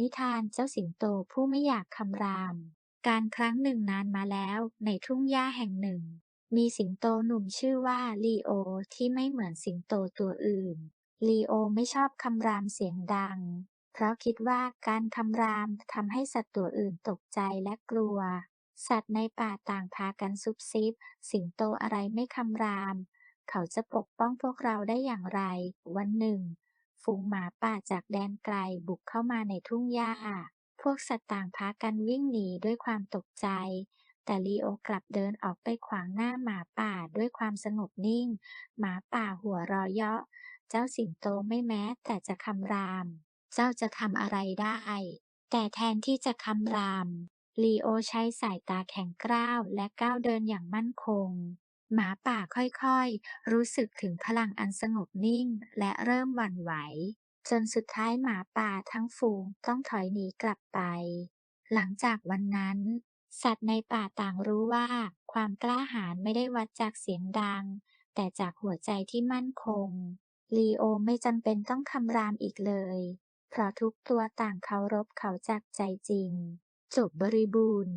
นิทานเจ้าสิงโตผู้ไม่อยากคำราม การครั้งหนึ่งนานมาแล้วในทุ่งหญ้าแห่งหนึ่ง มีสิงโตหนุ่มชื่อว่าลีโอที่ไม่เหมือนสิงโตตัวอื่น ลีโอไม่ชอบคำรามเสียงดัง เพราะคิดว่าการคำรามทำให้สัตว์ตัวอื่นตกใจและกลัว สัตว์ในป่าต่างพากันซุบซิบ สิงโตอะไรไม่คำราม เขาจะปกป้องพวกเราได้อย่างไร วันหนึ่ง ฝูงหมาป่าจากแดนไกลบุกเข้ามาในทุ่งหญ้า พวกสัตว์ต่างพากันวิ่งหนีด้วยความตกใจ แต่ลีโอกลับเดินออกไปขวางหน้าหมาป่าด้วยความสงบนิ่ง หมาป่าหัวราะเยาะ เจ้าสิงโตไม่แม้แต่จะคำราม เจ้าจะทำอะไรได้ แต่แทนที่จะคำรามลีโอใช้สายตาแข็งกร้าวและก้าวเดินอย่างมั่นคง หมาป่าค่อยๆ รู้สึกถึงพลังอันสงบนิ่ง และเริ่มหวั่นไหว จนสุดท้ายหมาป่าทั้งฝูงต้องถอยหนีกลับไป หลังจากวันนั้น สัตว์ในป่าต่างรู้ว่า ความกล้าหาญไม่ได้วัดจากเสียงดัง แต่จากหัวใจที่มั่นคง ลีโอไม่จำเป็นต้องคำรามอีกเลย เพราะทุกตัวต่างเคารพเขาจากใจจริง จบบริบูรณ์